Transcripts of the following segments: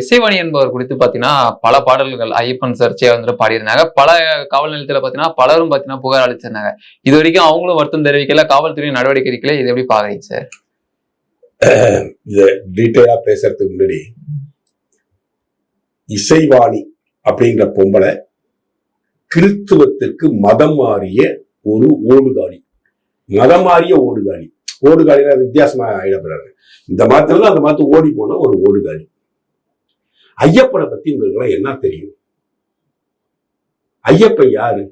இசைவாணி என்பவர் குறித்து பாத்தீங்கன்னா பல பாடல்கள் ஐயப்பன் சர்ச்சையை வந்துட்டு பாடியிருந்தாங்க. பல காவல் நிலையத்தில் பாத்தீங்கன்னா பலரும் பாத்தீங்கன்னா புகார் அளிச்சிருந்தாங்க. இது வரைக்கும் அவங்களும் வருத்தம் தெரிவிக்கல காவல்துறை நடவடிக்கை எடுக்கல இது எப்படி பாக்குறீங்க சார் இதை பேசுறதுக்கு முன்னாடி இசைவாணி அப்படிங்கிற பொம்பளை கிறிஸ்துவத்துக்கு மதம் மாறிய ஒரு ஓடுகாலி மதம் மாறிய ஓடுகாலி ஓடுகாலினா அது வித்தியாசமா ஆயிடப்படாது. இந்த மதத்துல அந்த மதத்து ஓடி போன ஒரு ஓடுகாலி ஐயப்பனை பத்தி உங்களுக்கு என்ன தெரியும்? ஐயப்பன் யாரு?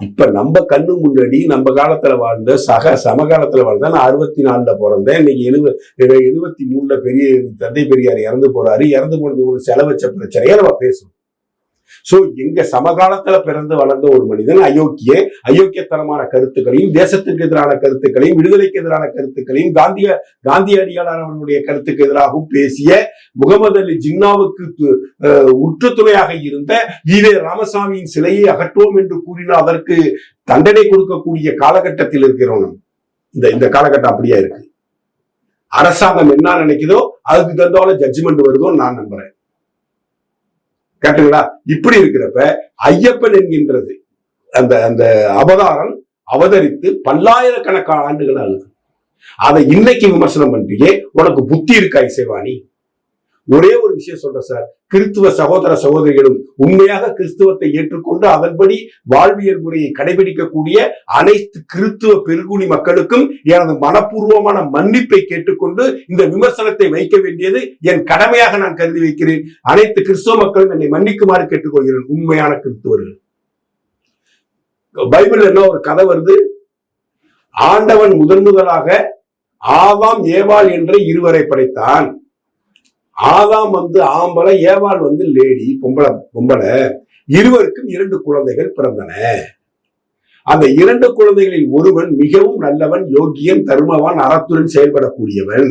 இப்ப நம்ம கண்ணு முன்னாடி நம்ம காலத்துல வாழ்ந்த சக சமகாலத்துல வாழ்ந்த நான் அறுபத்தி நாலுல பிறந்தேன். இன்னைக்கு எழுப எழுபத்தி மூணுல பெரிய தந்தை பெரியார் இறந்து போறாரு. இறந்து போனது ஒரு செலவச்ச பிரச்சனையை நம்ம பேசணும் சோ எங்க சமகாலத்துல பிறந்து வளர்ந்த ஒரு மனிதன் அயோக்கிய அயோக்கியத்தனமான கருத்துக்களையும் தேசத்திற்கு எதிரான கருத்துக்களையும் விடுதலைக்கு எதிரான கருத்துக்களையும் காந்திய காந்தியடிகளார் அவர்களுடைய கருத்துக்கு எதிராகவும் பேசிய முகமது அலி ஜின்னாவுக்கு து- துணையாக இருந்த ஈவே ராமசாமியின் சிலையை அகற்றுவோம் என்று கூறினால் அதற்கு தண்டனை கொடுக்கக்கூடிய காலகட்டத்தில் இருக்கிறோம் இந்த இந்த காலகட்டம் அப்படியே இருக்கு. அரசாங்கம் என்ன நினைக்குதோ அதுக்கு தகுந்தால ஜட்ஜ்மெண்ட் வருதோ நான் நம்புறேன். கேட்டுங்களா? இப்படி இருக்கிறப்ப ஐயப்பன் என்கின்றது. அந்த அந்த அவதாரம் அவதரித்து பல்லாயிரக்கணக்கான ஆண்டுகள் ஆகுது அதை இன்னைக்கு விமர்சனம் பண்றியே உனக்கு புத்தி இருக்கா இசைவாணி? ஒரே ஒரு விஷயம் சொல்றேன் சார். கிறிஸ்துவ சகோதர சகோதரிகளும் உண்மையாக கிறிஸ்துவத்தை ஏற்றுக்கொண்டு அதன்படி வாழ்வியல் முறையை கடைபிடிக்கக்கூடிய அனைத்து கிறிஸ்துவ பெருகுணி மக்களுக்கும் எனது மனப்பூர்வமான மன்னிப்பை கேட்டுக்கொண்டு இந்த விமர்சனத்தை வைக்க வேண்டியது என் கடமையாக நான் கருதி வைக்கிறேன். அனைத்து கிறிஸ்துவ மக்களும் என்னை மன்னிக்குமாறு கேட்டுக்கொள்கிறேன் உண்மையான கிறிஸ்துவர்கள். பைபிள் என்ன ஒரு கதை வருது? ஆண்டவன் முதன் முதலாக ஆவாம் ஏவாள் என்ற இருவரை படைத்தான். ஆதாம் வந்து ஆம்பளை ஏவாள் வந்து லேடி பொம்பளை பொம்பளை. இருவருக்கும் இரண்டு குழந்தைகள் பிறந்தன. அந்த இரண்டு குழந்தைகளில் ஒருவன் மிகவும் நல்லவன் யோக்கியன் தருமவான் அறத்துடன் செயல்படக்கூடியவன்.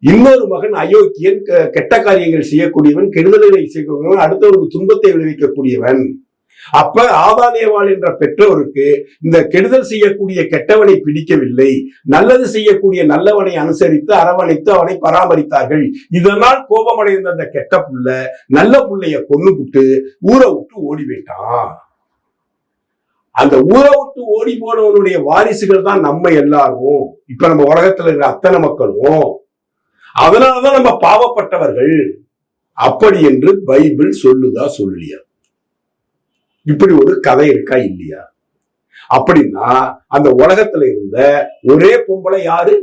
இன்னொரு மகன் அயோக்கியன் கெட்ட காரியங்கள் செய்யக்கூடியவன் கெடுதலை செய்யக்கூடியவன் அடுத்தவருக்கு துன்பத்தை விளைவிக்கக்கூடியவன். அப்ப ஆதானேவாள் என்ற பெற்றோருக்கு இந்த கெடுதல் செய்யக்கூடிய கெட்டவனை பிடிக்கவில்லை. நல்லது செய்யக்கூடிய நல்லவனை அனுசரித்து அரவணைத்து அவனை பராமரித்தார்கள். இதனால் கோபமடைந்த அந்த கெட்ட புள்ள நல்ல புள்ளைய கொன்னுபிட்டு ஊரை விட்டு ஓடி போயிட்டான். அந்த ஊரை விட்டு ஓடி போனவனுடைய வாரிசுகள் தான் நம்ம எல்லாரும். இப்ப நம்ம உலகத்துல இருக்கிற அத்தனை மக்களும். அதனாலதான் நம்ம பாவப்பட்டவர்கள். அப்படி என்று பைபிள் சொல்லுதா சொல்லியா இப்படி ஒரு கதை இருக்கா இல்லையா? அப்படின்னா அந்த உலகத்துல இருந்த ஒரே பொம்பளை யாரு?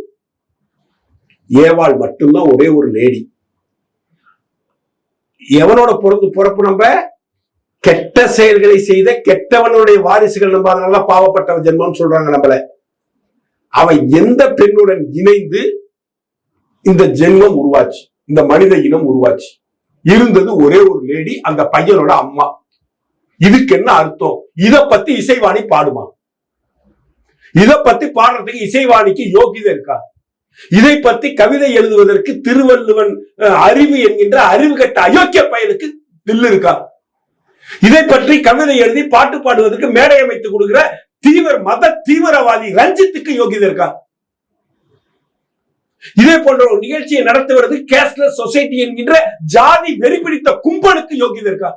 ஏவாள் மட்டும்தான் ஒரே ஒரு லேடி எவனோட பொறுத்து பொறுப்பு நம்ம? கெட்ட செயல்களை செய்த கெட்டவனுடைய வாரிசுகள் நம்ம. அதனால பாவப்பட்ட ஜென்மம் சொல்றாங்க நம்மள. அவன் எந்த பெண்ணுடன் இணைந்து இந்த ஜென்மம் உருவாச்சு? இந்த மனித இனம் உருவாச்சு? இருந்தது ஒரே ஒரு லேடி அந்த பையனோட அம்மா. இதுக்கு என்ன அர்த்தம்? இத பத்தி இசைவாணி பாடுமா? இத பத்தி பாடுறதுக்கு இசைவாணிக்கு யோகிதை இருக்கா? இதை பத்தி கவிதை எழுதுவதற்கு திருவள்ளுவன் அறிவு என்கின்ற அறிவு கட்ட அயோக்கிய பயனுக்கு தில்லு இருக்கா? இதை பற்றி கவிதை எழுதி பாட்டு பாடுவதற்கு மேடை அமைத்து கொடுக்கிற தீவிர மத தீவிரவாதி ரஞ்சித்துக்கு யோகிதை இருக்கா? இதே போன்ற ஒரு நிகழ்ச்சியை நடத்துவது கேஷ்லெஸ் சொசைட்டி என்கின்ற ஜாதி வெறி பிடித்த கும்பலுக்கு யோகிதை இருக்கா?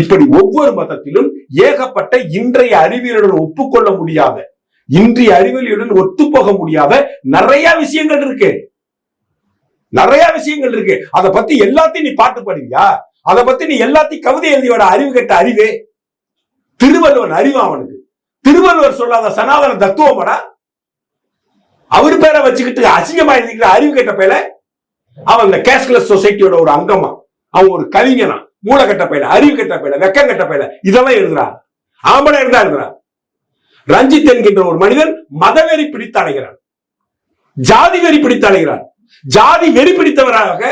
இப்படி ஒவ்வொரு மதத்திலும் ஏகப்பட்ட இன்றைய அறிவியலுடன் ஒப்புக்கொள்ள முடியாத இன்றைய அறிவியலுடன் ஒத்துப்போக முடியாத நிறைய விஷயங்கள் இருக்கு. நிறைய விஷயங்கள் இருக்கு. அதை பத்தி எல்லாத்தையும் நீ பாட்டு பாடுவியா? அதை பத்தி நீ எல்லாத்தையும் கவிதை எழுதியோட அறிவு கெட்ட அறிவே? திருவள்ளுவன் அறிவு அவனுக்கு? திருவள்ளுவர் சொல்லாத சனாதன தத்துவமடா? அவர் பேரை வச்சுக்கிட்டு அசிங்கமா எழுதிக்கிற அறிவு கெட்ட பேல? அவன் இந்த கேஷ்லெஸ் சொசைட்டியோட ஒரு அங்கமா அவன் ஒரு கவிஞனா? மூளை கட்ட அறிவு கட்ட பயில வெக்கம் கட்ட பயில இதெல்லாம் எழுதுறான் ஆம்பளை இருந்தா எழுதுறான் ரஞ்சித் என்கின்ற ஒரு மனிதன் மதவெறி பிடித்து அலைகிறான். ஜாதி வெறி பிடித்து அலைகிறான். ஜாதி வெறி பிடித்தவராக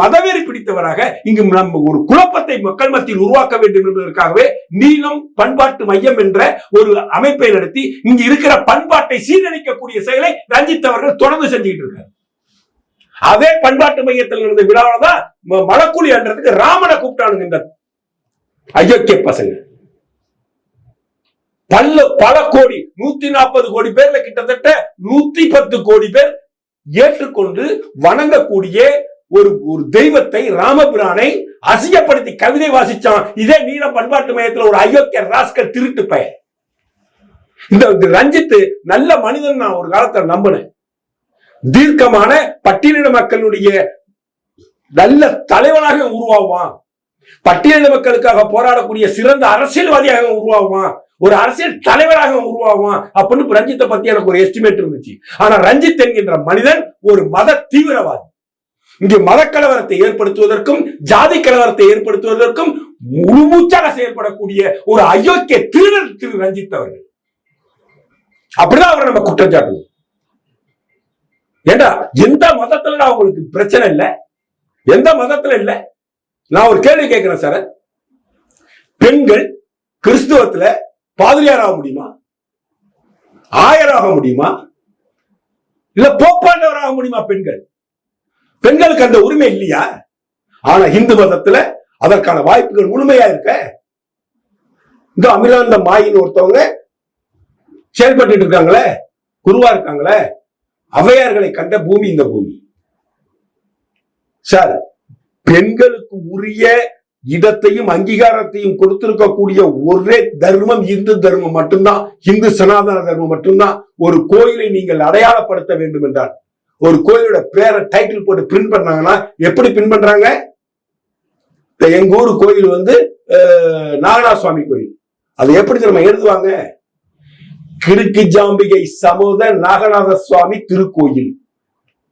மதவெறி பிடித்தவராக இங்கு நம்ம ஒரு குழப்பத்தை மக்கள் மத்தியில் உருவாக்க வேண்டும் என்பதற்காகவே நீளம் பண்பாட்டு மையம் என்ற ஒரு அமைப்பை நடத்தி இங்கு இருக்கிற பண்பாட்டை சீரழிக்கக்கூடிய செயலை ரஞ்சித் அவர்கள் தொடர்ந்து செஞ்சுக்கிட்டு இருக்காரு. அதே பண்பாட்டு மையத்தில் இருந்த விழாவில தான் மலக்குழி அன்றதுக்கு ராமனை கூப்பிட்டானுங்க இந்த அயோக்கிய பசங்க. பல்ல பல கோடி நூத்தி நாற்பது கோடி பேர்ல கிட்டத்தட்ட நூத்தி பத்து கோடி பேர் ஏற்றுக்கொண்டு வணங்கக்கூடிய ஒரு ஒரு தெய்வத்தை ராமபிரானை அசிங்கப்படுத்தி கவிதை வாசிச்சான். இதே நீளம் பண்பாட்டு மையத்துல ஒரு அயோக்கிய ராஸ்கர் திருட்டு பையன். இந்த இந்த ரஞ்சித் நல்ல மனிதன் நான் ஒரு காலத்துல நம்பினேன். தீர்க்கமான பட்டியலின மக்களுடைய நல்ல தலைவனாக உருவாகுவான். பட்டியலின மக்களுக்காக போராடக்கூடிய சிறந்த அரசியல்வாதியாக உருவாகுவான். ஒரு அரசியல் தலைவராக உருவாகுவான் அப்படின்னு ரஞ்சித்தை பத்தி எனக்கு ஒரு எஸ்டிமேட் இருந்துச்சு. ஆனா ரஞ்சித் என்கின்ற மனிதன் ஒரு மத தீவிரவாதி. இங்கே மத கலவரத்தை ஏற்படுத்துவதற்கும் ஜாதி கலவரத்தை ஏற்படுத்துவதற்கும் முழுமூச்சாக செயல்படக்கூடிய ஒரு அயோக்கிய திருநர் திரு ரஞ்சித் அவர்கள். அப்படிதான் அவரை நம்ம குற்றம் சாட்டுவோம். ஏண்டா எந்த மதத்துல உங்களுக்கு பிரச்சனை இல்லை? எந்த மதத்துல இல்லை? நான் ஒரு கேள்வி கேட்கிறேன் சார். பெண்கள் கிறிஸ்துவத்துல பாதிரியார் ஆக முடியுமா? ஆயராக முடியுமா? இல்ல போப்பாண்டவர் ஆக முடியுமா பெண்கள்? பெண்களுக்கு அந்த உரிமை இல்லையா? ஆனா இந்து மதத்துல அதற்கான வாய்ப்புகள் முழுமையா இருக்க? இந்த அமிலாந்த மாயின்னு ஒருத்தவங்க செயல்பட்டு இருக்காங்களே குருவா இருக்காங்களே அவையார்களை கண்ட பூமி இந்த பூமி. சார் பெண்களுக்கு உரிய இடத்தையும் அங்கீகாரத்தையும் கொடுத்திருக்கக்கூடிய ஒரே தர்மம் இந்து தர்மம் மட்டும்தான். இந்து சனாதன தர்மம் மட்டும்தான். ஒரு கோயிலை நீங்கள் அடையாளப்படுத்த வேண்டும் என்றால் ஒரு கோயிலோட பேரை டைட்டில் போட்டு பிரிண்ட் பண்றாங்கன்னா எப்படி பிரிண்ட் பண்றாங்க? எங்க ஊர் கோயில் வந்து நாகநாத சுவாமி கோயில். அது எப்படி நம்ம எழுதுவாங்க? கிறுக்கு ஜாம்பிகை சமோத நாகநாத சுவாமி திருக்கோயில்.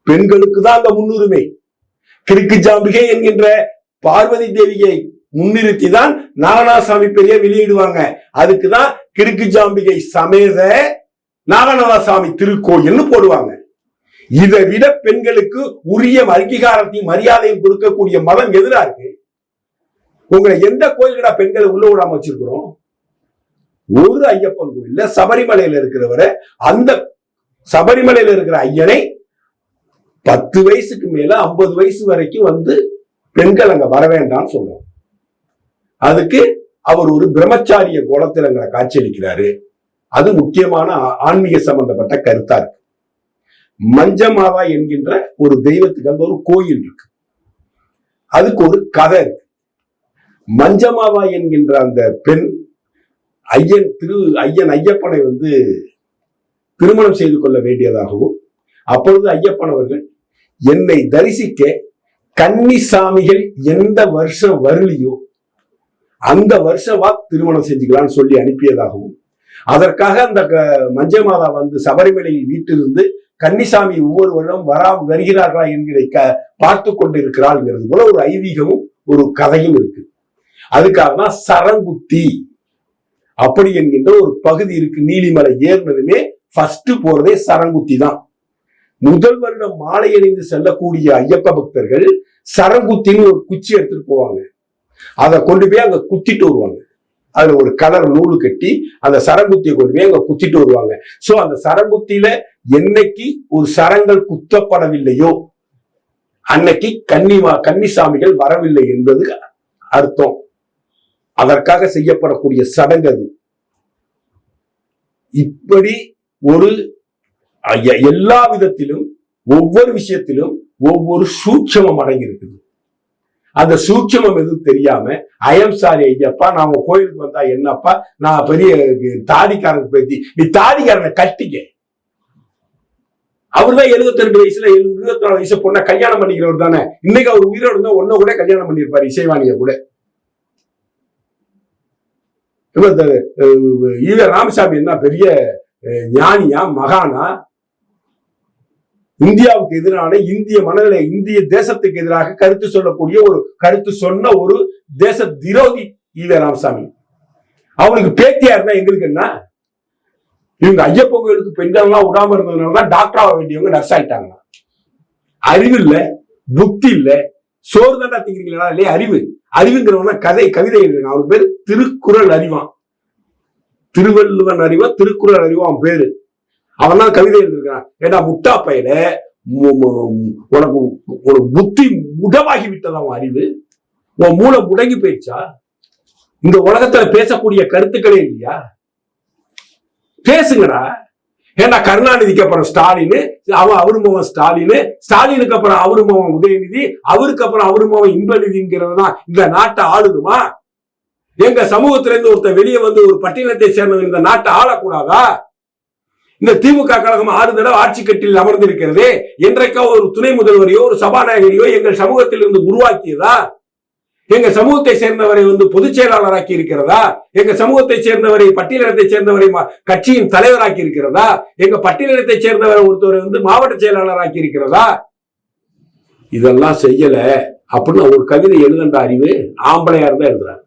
பெண்களுக்கு தான் அந்த முன்னுரிமை. கிறுக்கு ஜாம்பிகை என்கின்ற பார்வதி தேவியை முன்னிறுத்தி தான் நாகநாத சுவாமி பெரிய வெளியிடுவாங்க. அதுக்கு தான் கிறுக்கு ஜாம்பிகை சமேத நாகநாத சுவாமி திருக்கோயில்னு போடுவாங்க. இதை விட பெண்களுக்கு உரிய அங்கீகாரத்தையும் மரியாதையும் கொடுக்கக்கூடிய மதம் எதிரா இருக்கு? உங்களை எந்த கோயில்கடா பெண்களை உள்ள விடாம வச்சிருக்கிறோம்? ஒரு ஐயப்பன் கோயில்ல சபரிமலையில இருக்கிறவரை அந்த சபரிமலையில இருக்கிற ஐயனை பத்து வயசுக்கு மேல ஐம்பது வயசு வரைக்கும் வந்து பெண்கள் அங்க வர வேண்டாம்னு சொல்றோம். அதுக்கு அவர் ஒரு பிரம்மச்சாரிய கோலத்தில் அங்க காட்சியளிக்கிறாரு. அது முக்கியமான ஆன்மீக சம்பந்தப்பட்ட கருத்தா இருக்கு. மஞ்சமாதா என்கின்ற ஒரு தெய்வத்துக்கு அங்க ஒரு கோயில் இருக்கு. அதுக்கு ஒரு கதை இருக்கு. மஞ்சமாதா என்கின்ற அந்த பெண் ஐயன் திரு ஐயன் ஐயப்பனை வந்து திருமணம் செய்து கொள்ள வேண்டியதாகவும் அப்பொழுது ஐயப்பன் அவர்கள் என்னை தரிசிக்க கன்னிசாமிகள் எந்த வருஷம் வரலையோ அந்த வருஷமா திருமணம் செஞ்சுக்கலாம்னு சொல்லி அனுப்பியதாகவும் அதற்காக அந்த க- மஞ்சமாதா வந்து சபரிமலையில் வீட்டிலிருந்து கன்னிசாமி ஒவ்வொரு வருடம் வரா வருகிறார்களா என்கிற க பார்த்து கொண்டிருக்கிறாள்ங்கிறது போல ஒரு ஐதீகமும் ஒரு கதையும் இருக்கு. அதுக்காக தான் சரங்குத்தி அப்படி என்கின்ற ஒரு பகுதி இருக்கு. நீலிமலை ஏறினதுமே ஃபர்ஸ்ட் போறதே சரங்குத்தி தான். முதல் வருடம் மாலை அணிந்து செல்லக்கூடிய ஐயப்ப பக்தர்கள் சரங்குத்தின்னு ஒரு குச்சி எடுத்துட்டு போவாங்க. அதை கொண்டு போய் அங்க குத்திட்டு வருவாங்க. அதுல ஒரு கலர் நூலு கட்டி அந்த சரங்குத்தியை கொண்டு போய் அங்க குத்திட்டு வருவாங்க. சோ அந்த சரங்குத்தியில என்னைக்கு ஒரு சரங்கள் குத்தப்படவில்லையோ அன்னைக்கு கன்னிமா கன்னிசாமிகள் வரவில்லை என்பது அர்த்தம். அதற்காக செய்யப்படக்கூடிய சடங்கு அது. இப்படி ஒரு எல்லா விதத்திலும் ஒவ்வொரு விஷயத்திலும் ஒவ்வொரு சூட்சமம் அடங்கி இருக்குது அந்த சூட்சமம் எதுவும் தெரியாம ஐயம் சாரி ஐயப்பா நான் உன் கோயிலுக்கு வந்தா என்னப்பா நான் பெரிய தாடிக்காரனுக்கு பேத்தி நீ தாடிக்காரனை கட்டிக்க. அவர்தான் எழுபத்தி ரெண்டு வயசுல இருபத்தி நாலு வயசு பொண்ணை கல்யாணம் பண்ணிக்கிறவர் தானே இன்னைக்கு அவர் உயிரோடு இருந்தா ஒன்ன கூட கல்யாணம் பண்ணியிருப்பாரு இசைவாணிய கூட. ஈழ இந்த ஈவ ராமசாமி என்ன பெரிய ஞானியா மகானா? இந்தியாவுக்கு எதிரான இந்திய மனநிலை இந்திய தேசத்துக்கு எதிராக கருத்து சொல்லக்கூடிய ஒரு கருத்து சொன்ன ஒரு தேச விரோதி ஈவ ராமசாமி. அவனுக்கு பேத்தியா இருந்தா எங்களுக்கு என்ன? இவங்க ஐயப்ப கோயிலுக்கு பெண்கள்லாம் விடாம இருந்ததுனால டாக்டர் ஆக வேண்டியவங்க நர்ஸ் ஆயிட்டாங்க அறிவு இல்ல புத்தி இல்ல. சோறு தாண்டா திங்கிறீங்களா? இல்லையா? அறிவு. அறிவுங்கிறவன கதை கவிதை எழுதுறான். அவன் பேர் திருக்குறள் அறிவான். திருவள்ளுவன் அறிவா திருக்குறள் அறிவா அவன் பேரு. அவன் தான் கவிதை எழுதிருக்கான் ஏன்னா முட்டா பையல? உனக்கு ஒரு புத்தி முடமாகி விட்டதா அவன் அறிவு? உன் மூளை முடங்கி போயிடுச்சா? இந்த உலகத்துல பேசக்கூடிய கருத்துக்களே இல்லையா? பேசுங்கடா. ஏன்னா கருணாநிதிக்கு அப்புறம் ஸ்டாலின் அவன் அவரு மகன் ஸ்டாலின் ஸ்டாலினுக்கு அப்புறம் அவரு உதயநிதி அவருக்கு அப்புறம் அவரு இன்பநிதிங்கிறது தான் இந்த நாட்டை ஆளுதுமா? எங்க சமூகத்துல இருந்து ஒருத்தன் வெளியே வந்து ஒரு பட்டினத்தை சேர்ந்தவங்க இந்த நாட்டை ஆளக்கூடாதா? இந்த திமுக கழகம் ஆறு தடவை ஆட்சி கட்டில் அமர்ந்திருக்கிறது என்றைக்கா ஒரு துணை முதல்வரையோ ஒரு சபாநாயகரையோ எங்கள் சமூகத்தில் இருந்து உருவாக்கியதா? எங்க சமூகத்தை சேர்ந்தவரை வந்து பொதுச் செயலாளராக்கி இருக்கிறதா? எங்க சமூகத்தை சேர்ந்தவரை பட்டியலிடத்தை சேர்ந்தவரை கட்சியின் தலைவராக்கி இருக்கிறதா? எங்க பட்டியலிடத்தை சேர்ந்தவரை ஒருத்தவரை வந்து மாவட்ட செயலாளராக்கி இருக்கிறதா? இதெல்லாம் செய்யல அப்படின்னு ஒரு கவிதை எழுதண்ட அறிவு ஆம்பளையா இருந்தா எழுதுறாரு.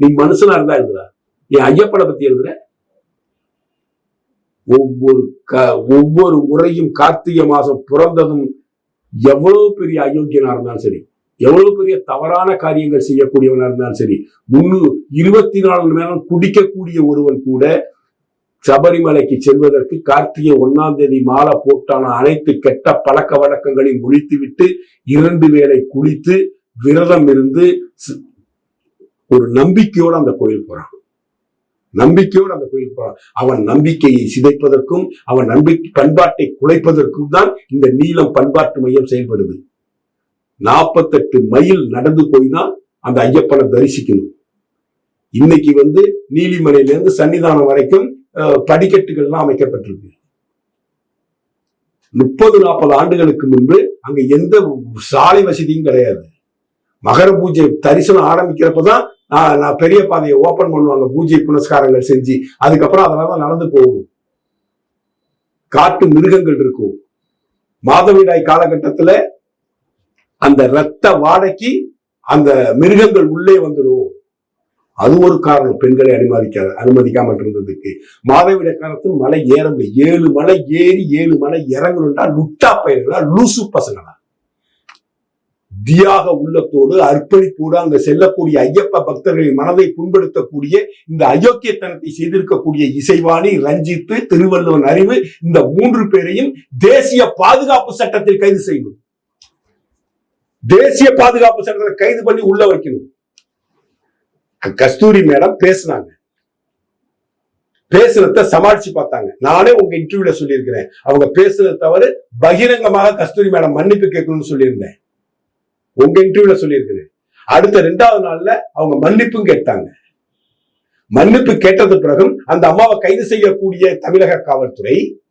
நீ மனுஷனா இருந்தா எழுதுறா என் ஐயப்பனை பத்தி எழுதுற? ஒவ்வொரு க ஒவ்வொரு முறையும் கார்த்திகை மாசம் பிறந்ததும் எவ்வளவு பெரிய அயோக்கியனா இருந்தாலும் சரி எவ்வளவு பெரிய தவறான காரியங்கள் செய்யக்கூடியவனா இருந்தாலும் சரி முன்னூறு இருபத்தி நாலு மணி நேரம் குடிக்கக்கூடிய ஒருவன் கூட சபரிமலைக்கு செல்வதற்கு கார்த்திகை ஒன்னாம் தேதி மாலை போட்டான அனைத்து கெட்ட பழக்க வழக்கங்களையும் ஒழித்துவிட்டு இரண்டு வேளை குளித்து விரதம் இருந்து ஒரு நம்பிக்கையோட அந்த கோயில் போறான். நம்பிக்கையோடு அந்த கோயில் போறான். அவன் நம்பிக்கையை சிதைப்பதற்கும் அவன் நம்பிக்கை பண்பாட்டை குலைப்பதற்கும் தான் இந்த நீளம் பண்பாட்டு மையம் செயல்படுது. நாற்பத்தெட்டு மைல் நடந்து போய் தான் அந்த ஐயப்பனை தரிசிக்கணும். இன்னைக்கு வந்து நீலிமலையிலேருந்து சன்னிதானம் வரைக்கும் படிக்கட்டுகள்லாம் அமைக்கப்பட்டிருக்கு. முப்பது நாற்பது ஆண்டுகளுக்கு முன்பு அங்க எந்த சாலை வசதியும் கிடையாது. மகர பூஜை தரிசனம் ஆரம்பிக்கிறப்பதான் நான் நான் பெரிய பாதையை ஓபன் பண்ணுவாங்க பூஜை புனஸ்காரங்கள் செஞ்சு அதுக்கப்புறம் அதெல்லாம் தான் நடந்து போகும். காட்டு மிருகங்கள் இருக்கும். மாதவிடாய் காலகட்டத்துல அந்த ரத்த வாடைக்கு அந்த மிருகங்கள் உள்ளே வந்துடும். அது ஒரு காரணம். பெண்களை அனுமதிக்க அனுமதிக்காமல் இருந்ததுக்கு. மாதவிட காலத்தில் மலை ஏற ஏழு மலை ஏறி ஏழு மலை இறங்கணும்டா. லுட்டா பயிர்களா லூசு பசங்களா? தியாக உள்ளத்தோடு அர்ப்பணிப்போடு அங்க செல்லக்கூடிய ஐயப்ப பக்தர்களின் மனதை புண்படுத்தக்கூடிய இந்த அயோக்கியத்தனத்தை செய்திருக்கக்கூடிய இசைவாணி ரஞ்சித்து திருவள்ளுவன் அறிவு இந்த மூன்று பேரையும் தேசிய பாதுகாப்பு சட்டத்தில் கைது செய்யணும் தேசிய பாதுகாப்பு சட்டத்தில் கைது பண்ணி உள்ள வைக்கணும். கஸ்தூரி மேடம் பேசுனாங்க. பேசுனத சமாளிச்சு பார்த்தாங்க. நானே உங்க இன்டர்வியூல சொல்லியிருக்கிறேன். அவங்க பேசுனது தவிர பகிரங்கமாக கஸ்தூரி மேடம் மன்னிப்பு கேட்கணும்னு சொல்லியிருந்தேன். உங்க இன்டர்வியூல சொல்லியிருக்கிறேன். அடுத்த ரெண்டாவது நாள்ல அவங்க மன்னிப்பும் கேட்டாங்க. மன்னிப்பு கேட்டது பிறகு அந்த அம்மாவை கைது செய்யக்கூடிய தமிழக காவல்துறை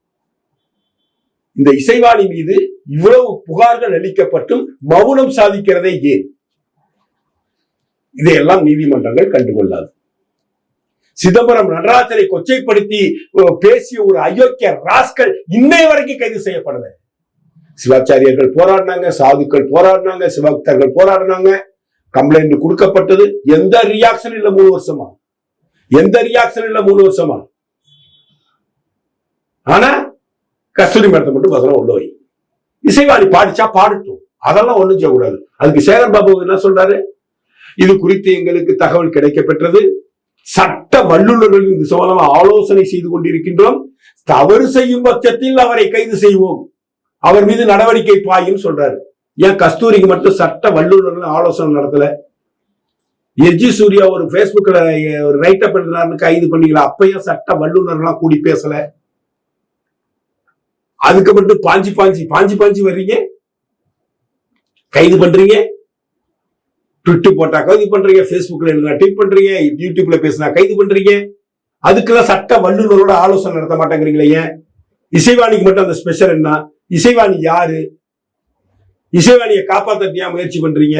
இந்த இசைவாணி மீது இவ்வளவு புகார்கள் அளிக்கப்பட்டும் மௌனம் சாதிக்கிறதே ஏன்? இதையெல்லாம் நீதிமன்றங்கள் கண்டுகொள்ளாது. சிதம்பரம் நடராஜரை கொச்சைப்படுத்தி பேசிய ஒரு அயோக்கிய ராஸ்கள் இன்னை வரைக்கும் கைது செய்யப்படல. சிவாச்சாரியர்கள் போராடினாங்க சாதுக்கள் போராடினாங்க சிவபக்தர்கள் போராடினாங்க. கம்ப்ளைண்ட் கொடுக்கப்பட்டது எந்த ரியாக்ஷன் இல்ல மூணு வருஷமா? எந்த ரியாக்ஷன் இல்ல மூணு வருஷமா? ஆனா கஸ்தூரி மேடத்தை மட்டும் பத்திரம் உள்ள வை. இசைவாணி பாடிச்சா பாடட்டும். அதெல்லாம் ஒண்ணும் செய்யக்கூடாது. அதுக்கு சேகர் பாபு என்ன சொல்றாரு? இது குறித்து எங்களுக்கு தகவல் கிடைக்கப்பெற்றது. சட்ட வல்லுநர்கள் இது சம்பந்தமா ஆலோசனை செய்து கொண்டிருக்கின்றோம். தவறு செய்யும் பட்சத்தில் அவரை கைது செய்வோம். அவர் மீது நடவடிக்கை பாயும் சொல்றாரு. ஏன் கஸ்தூரிக்கு மட்டும் சட்ட வல்லுநர்கள் ஆலோசனை நடத்தல? எஜி சூர்யா ஒரு பேஸ்புக்ல ஒரு ரைட்டப் எழுதினாருன்னு கைது பண்ணீங்களா அப்பயும் சட்ட வல்லுநர்லாம் கூடி பேசல. அதுக்கு மட்டும் பாஞ்சி பாஞ்சி பாஞ்சி பாஞ்சி வர்றீங்க? கைது பண்றீங்க? ட்விட்டு போட்டா கைது பண்றீங்க ஃபேஸ்புக்ல எழுதினா ட்வீட் பண்றீங்க யூடியூப்ல பேசினா கைது பண்றீங்க. அதுக்கெல்லாம் சட்ட வல்லுநரோட ஆலோசனை நடத்த மாட்டேங்கிறீங்களே ஏன்? இசைவாணிக்கு மட்டும் அந்த ஸ்பெஷல் என்ன? இசைவாணி யாரு? இசைவாணியை காப்பாத்தியா முயற்சி பண்றீங்க?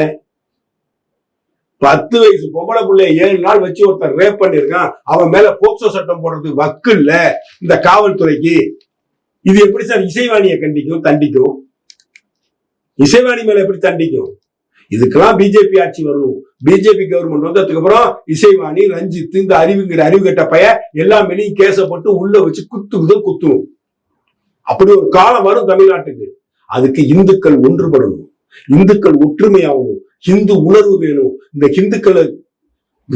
பத்து வயசு பொம்பளை பிள்ளைய ஏழு நாள் வச்சு ஒருத்தன் ரேப் பண்ணிருக்கான் அவன் மேல போக்சோ சட்டம் போடுறதுக்கு வக்கு இல்ல. இந்த காவல்துறைக்கு இது எப்படி சார் இசைவாணியை கண்டிக்கும் தண்டிக்கும்? இசைவாணி மேல எப்படி தண்டிக்கும்? இதுக்கெல்லாம் பிஜேபி ஆட்சி வரணும். பிஜேபி கவர்மெண்ட் வந்ததுக்கு அப்புறம் இசைவாணி ரஞ்சித் இந்த அறிவுங்கிற அறிவு கட்ட பைய எல்லா மேலேயும் கேச போட்டு உள்ள வச்சு குத்துக்குதான் குத்துவோம் அப்படி ஒரு காலம் வரும் தமிழ்நாட்டுக்கு. அதுக்கு இந்துக்கள் ஒன்றுபடணும். இந்துக்கள் ஒற்றுமையாகணும். இந்து உணர்வு வேணும். இந்த இந்துக்களை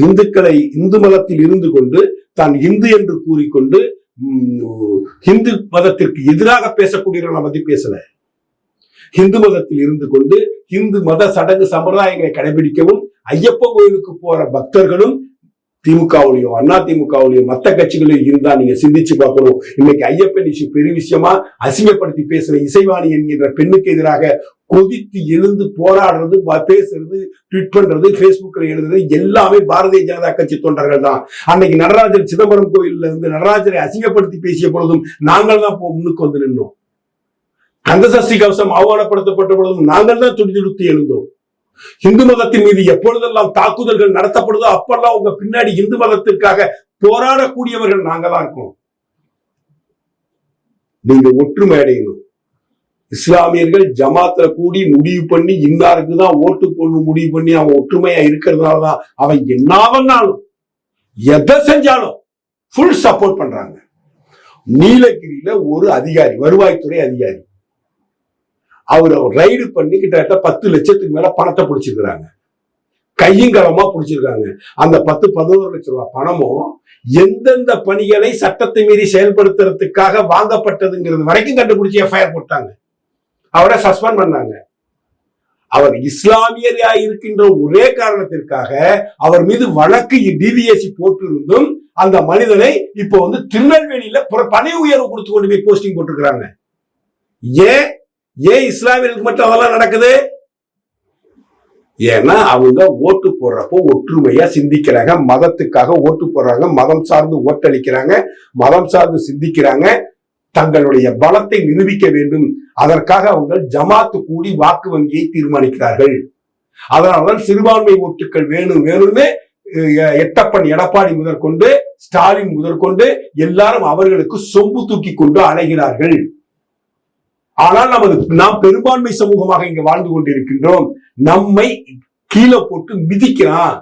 இந்துக்களை இந்து மதத்தில் இருந்து கொண்டு தான் இந்து என்று கூறிக்கொண்டு ஹிந்து மதத்திற்கு எதிராக பேசக்கூடியவர்களை பத்தி பேசல. ஹிந்து மதத்தில் இருந்து கொண்டு இந்து மத சடங்கு சம்பிரதாயங்களை கடைபிடிக்கவும் ஐயப்பன் கோயிலுக்கு போற பக்தர்களும் திமுகவுலயோ அண்ணா திமுகவுலயோ மத்த கட்சிகளையும் இருந்தா நீங்க சிந்திச்சு பார்க்கணும். இன்னைக்கு ஐயப்பன் இஷ்யூ பெரிய விஷயமா அசிங்கப்படுத்தி பேசுற இசைவாணி என்கின்ற பெண்ணுக்கு எதிராக கொதித்து எழுந்து போராடுறது பேசுறது ட்வீட் பண்றது பேஸ்புக்ல எழுதுறது எல்லாமே பாரதிய ஜனதா கட்சி தொண்டர்கள் தான். அன்னைக்கு நடராஜர் சிதம்பரம் கோயில்ல இருந்து நடராஜரை அசிங்கப்படுத்தி பேசிய பொழுதும் நாங்கள் தான் போ முன்னுக்கு வந்து நின்னோம். கந்த சஷ்டி கவசம் அவமானப்படுத்தப்பட்ட பொழுதும் நாங்கள் தான் துடி துடித்து எழுந்தோம். இந்து மதத்தின் மீது எப்பொழுதெல்லாம் தாக்குதல்கள் நடத்தப்படுதோ அப்பெல்லாம் உங்க பின்னாடி இந்து மதத்திற்காக போராடக்கூடியவர்கள் நாங்க தான் இருக்கோம். நீங்க ஒற்றுமை அடையணும். இஸ்லாமியர்கள் ஜமாத்துல கூடி முடிவு பண்ணி இன்னாருக்கு தான் ஓட்டு போடணும் முடிவு பண்ணி அவன் ஒற்றுமையா இருக்கிறதுனால தான் அவன் என்ன பண்ணாலும் எதை செஞ்சாலும் ஃபுல் சப்போர்ட் பண்றாங்க. நீலகிரியில ஒரு அதிகாரி வருவாய்த்துறை அதிகாரி. அவர் ரைடு பண்ணி கிட்டத்தட்ட பத்து லட்சத்துக்கு மேல பணத்தை பிடிச்சிருக்கிறாங்க. கையங்கரமா பிடிச்சிருக்காங்க. அந்த பத்து பதினோரு லட்சம் ரூபாய் பணமும் எந்தெந்த பணிகளை சட்டத்தை மீறி செயல்படுத்துறதுக்காக வாங்கப்பட்டதுங்கிறது வரைக்கும் கண்டுபிடிச்சி எஃப்ஐஆர் போட்டாங்க. அவரை சஸ்பெண்ட் பண்ணாங்க. அவர் இஸ்லாமியரா இருக்கின்ற ஒரே காரணத்திற்காக அவர் மீது வழக்கு டிவிஎஸ்சி போட்டிருந்தும் அந்த மனிதனை இப்போ வந்து திருநெல்வேலியில புற- உயர்வு கொடுத்து கொண்டு போய் போஸ்டிங் போட்டிருக்கிறாங்க. ஏன்? ஏன் இஸ்லாமியர்களுக்கு மட்டும் அதெல்லாம் நடக்குது? ஏன்னா அவங்க ஓட்டு போடுறப்போ ஒற்றுமையா சிந்திக்கிறாங்க. மதத்துக்காக ஓட்டு போடுறாங்க. மதம் சார்ந்து ஓட்டளிக்கிறாங்க. மதம் சார்ந்து சிந்திக்கிறாங்க. தங்களுடைய பலத்தை நிரூபிக்க வேண்டும். அதற்காக அவங்க ஜமாத்து கூடி வாக்கு வங்கியை தீர்மானிக்கிறார்கள். அதனால்தான் சிறுபான்மை ஓட்டுகள் வேணும் வேணும்னு எட்டப்பன் எடப்பாடி முதற்கொண்டு ஸ்டாலின் முதற்கொண்டு எல்லாரும் அவர்களுக்கு சொம்பு தூக்கி கொண்டு அலைகிறார்கள். ஆனால் நமது நாம் பெரும்பான்மை சமூகமாக இங்கு வாழ்ந்து கொண்டிருக்கின்றோம். நம்மை கீழே போட்டு மிதிக்கிறான்.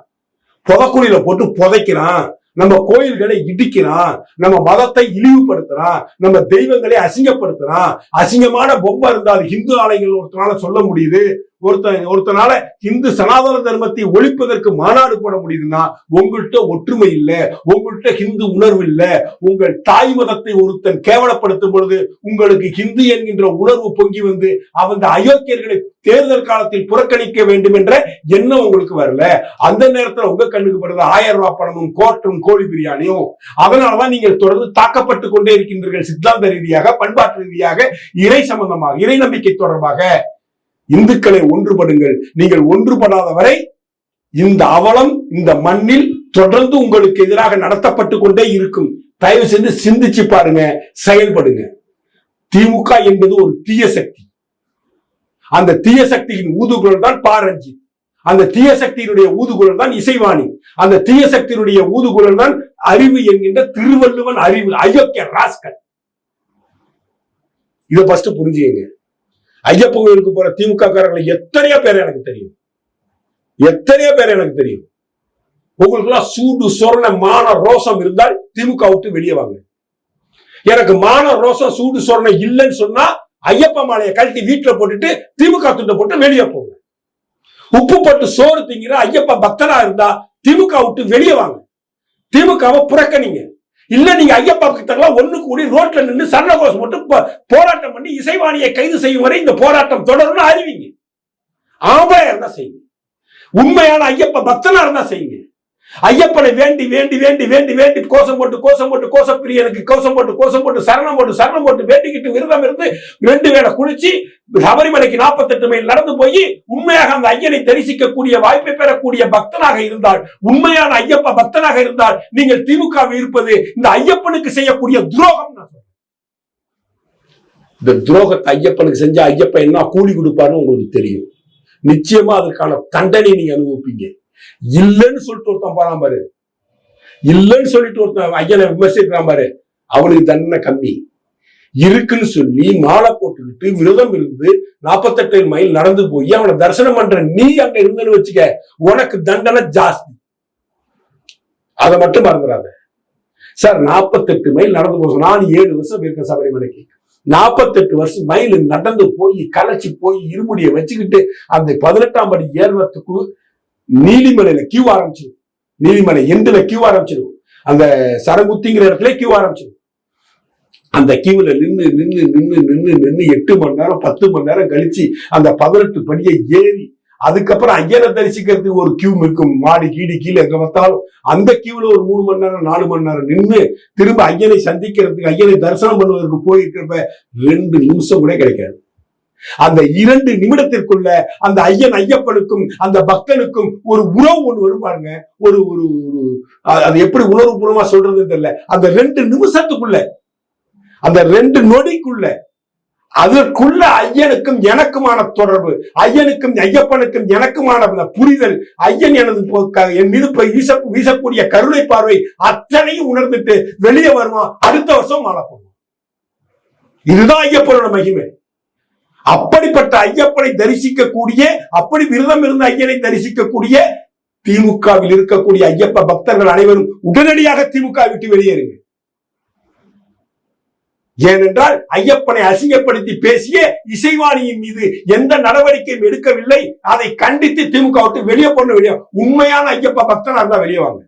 புதக்குழியில போட்டு புதைக்கிறான். நம்ம கோயில்களை இடிக்கிறான் நம்ம மதத்தை இழிவுபடுத்துறான் நம்ம தெய்வங்களை அசிங்கப்படுத்துறான். அசிங்கமான பொம்மை இருந்தால் ஹிந்து ஆலயங்கள் ஒருத்தனால சொல்ல முடியுது. ஒருத்தன் ஒருத்தனால இந்து சனாதன தர்மத்தை ஒழிப்பதற்கு மாநாடு போட முடியுதுன்னா உங்கள்கிட்ட ஒற்றுமை இல்லை உங்கள்கிட்ட ஹிந்து உணர்வு இல்ல உங்கள் தாய் மதத்தை ஒருத்தன் கேவலப்படுத்தும் பொழுது உங்களுக்கு ஹிந்து என்கின்ற உணர்வு பொங்கி வந்து அந்த அயோக்கியர்களை தேர்தல் காலத்தில் புறக்கணிக்க வேண்டும் என்ற எண்ணம் உங்களுக்கு வரல. அந்த நேரத்துல உங்க கண்ணுக்கு படுறது ஆயிரம் ரூபாய் பணமும் கோட்டும் கோழி பிரியாணியும். அதனாலதான் நீங்கள் தொடர்ந்து தாக்கப்பட்டு கொண்டே இருக்கின்றீர்கள். சித்தாந்த ரீதியாக பண்பாட்டு ரீதியாக இறை சம்பந்தமாக இறை நம்பிக்கை தொடர்பாக. இந்துக்களை ஒன்றுபடுங்கள். நீங்கள் ஒன்றுபடாத வரை இந்த அவலம் இந்த மண்ணில் தொடர்ந்து உங்களுக்கு எதிராக நடத்தப்பட்டு கொண்டே இருக்கும். தயவு செய்து சிந்திச்சு பாருங்க செயல்படுங்க. திமுக என்பது ஒரு தீய சக்தி. அந்த தீய சக்தியின் ஊதுகுழல் தான் பாரஞ்சி அந்த தீய சக்தியினுடைய ஊதுகுழல் தான் இசைவாணி. அந்த தீய சக்தியினுடைய ஊதுகுழல் தான் அறிவு என்கின்ற திருவள்ளுவன் அறிவு அயோக்கிய ராஸ்கல். இதை ஃபர்ஸ்ட் புரிஞ்சுக்கங்க. ஐயப்ப கோயிலுக்கு போற திமுக காரங்களை எத்தனையோ பேர் எனக்கு தெரியும். எத்தனையோ பேர் எனக்கு தெரியும். உங்களுக்குலாம் சூடு சொரண மான ரோசம் இருந்தால் திமுக விட்டு வெளியே வாங்க. எனக்கு மான ரோசம் சூடு சொரணை இல்லைன்னு சொன்னா ஐயப்ப மாலையை கழட்டி வீட்டுல போட்டுட்டு திமுக துண்டை போட்டு வெளியே போங்க. உப்பு போட்டு சோறு திங்கிற ஐயப்ப பக்தனா இருந்தா திமுக விட்டு வெளியே வாங்க. திமுகவை புறக்கணிங்க. இல்ல நீங்க ஐயப்பா பக்தர்கள்லாம் ஒண்ணு கூடி ரோட்ல நின்று சரணகோஷம் போட்டு போ- போராட்டம் பண்ணி இசைவாணியை கைது செய்யும் வரை இந்த போராட்டம் தொடரும்னு அறிவிங்க. ஆம்பளையா இருந்தா செய்யுங்க. உண்மையான ஐயப்ப பக்தனா இருந்தா செய்யுங்க. ஐயப்பனை வேண்டி வேண்டி வேண்டி வேண்டி வேண்டி கோஷம் போட்டு கோஷம் போட்டு கோஷப்பிரியனுக்கு கோஷம் போட்டு கோஷம் போட்டு சரணம் போட்டு சரணம் போட்டு வேண்டிக்கிட்டு விரதம் இருந்து ரெண்டு வேளை குளிச்சு சபரிமலைக்கு நாற்பத்தெட்டு மைல் நடந்து போய் உண்மையாக அந்த ஐயனை தரிசிக்கக்கூடிய வாய்ப்பை பெறக்கூடிய பக்தனாக இருந்தால் உண்மையான ஐயப்ப பக்தனாக இருந்தால் நீங்கள் திமுக இருப்பது இந்த ஐயப்பனுக்கு செய்யக்கூடிய துரோகம் நான் சொல்றேன். இந்த துரோகத்தை ஐயப்பனுக்கு செஞ்ச ஐயப்பன் என்ன கூலி கொடுப்பாருன்னு உங்களுக்கு தெரியும். நிச்சயமா அதற்கான தண்டனை நீங்க அனுபவிப்பீங்க. இல்லைன்னு சொல்லிட்டு ஒருத்தன் போறான் பாரு. இல்லைன்னு சொல்லிட்டு ஒருத்தன் ஐயனை விமர்சிக்கிறான் பாரு. அவனுக்கு தண்டனை கம்மி. இருக்குன்னு சொல்லி மாலை போட்டுக்கிட்டு விரதம் இருந்து நாற்பத்தெட்டு மைல் நடந்து போய் அவனை தரிசனம் பண்ற நீ அங்க இருந்தன்னு வச்சுக்க உனக்கு தண்டனை ஜாஸ்தி. அதை மட்டும் மறந்துடாத. சார் நாற்பத்தெட்டு மைல் நடந்து போக நான் ஏழு வருஷம் இருக்கேன் சபரிமலைக்கு. நாற்பத்தெட்டு வருஷம் மைல் நடந்து போய் கலைச்சு போய் இருமுடியை வச்சுக்கிட்டு அந்த பதினெட்டாம் படி ஏறுறதுக்கு நீலிமலையில கியூ ஆரம்பிச்சிடும் நீலிமலை எண்டுல கியூ ஆரம்பிச்சிடும் அந்த சரங்குத்திங்கிற இடத்துல கியூ ஆரம்பிச்சிடும் அந்த கியூல நின்னு நின்னு நின்னு நின்னு நின்னு எட்டு மணி நேரம் பத்து மணி நேரம் கழிச்சு அந்த பதினெட்டு படியை ஏறி அதுக்கப்புறம் ஐயனை தரிசிக்கிறதுக்கு ஒரு கியூ இருக்கும் மாடி கீடி கீழே எங்க பார்த்தாலும் அந்த கியூல ஒரு மூணு மணி நேரம் நாலு மணி நேரம் நின்று திரும்ப ஐயனை சந்திக்கிறதுக்கு ஐயனை தரிசனம் பண்ணுவதற்கு போயிருக்கிறப்ப ரெண்டு நிமிஷம் கூட கிடைக்காது. அந்த இரண்டு நிமிடத்திற்குள்ள அந்த ஐயன் ஐயப்பனுக்கும் அந்த பக்தனுக்கும் ஒரு உறவு ஒண்ணு வரும் பாருங்க. ஒரு ஒரு ஒரு அது எப்படி உணர்வுபூர்வமா சொல்றது தெரியல. அந்த ரெண்டு நிமிஷத்துக்குள்ள அந்த ரெண்டு நொடிக்குள்ள அதற்குள்ள ஐயனுக்கும் எனக்குமான தொடர்பு ஐயனுக்கும் ஐயப்பனுக்கும் எனக்குமான புரிதல் ஐயன் எனது என் மீது வீச வீசக்கூடிய கருணை பார்வை அத்தனையும் உணர்ந்துட்டு வெளியே வருவான் அடுத்த வருஷம் மாலை போடுவான் இதுதான் ஐயப்பனோட மகிமை. அப்படிப்பட்ட ஐயப்பனை தரிசிக்கக்கூடிய அப்படி விரதம் இருந்த ஐயனை தரிசிக்கக்கூடிய திமுகவில் இருக்கக்கூடிய ஐயப்ப பக்தர்கள் அனைவரும் உடனடியாக திமுக விட்டு வெளியேறுங்க. ஏனென்றால் ஐயப்பனை அசிங்கப்படுத்தி பேசிய இசைவாணியின் மீது எந்த நடவடிக்கையும் எடுக்கவில்லை. அதை கண்டித்து திமுக விட்டு வெளியே போன வெளியே உண்மையான ஐயப்ப பக்தனா இருந்தா வெளியே வாங்க.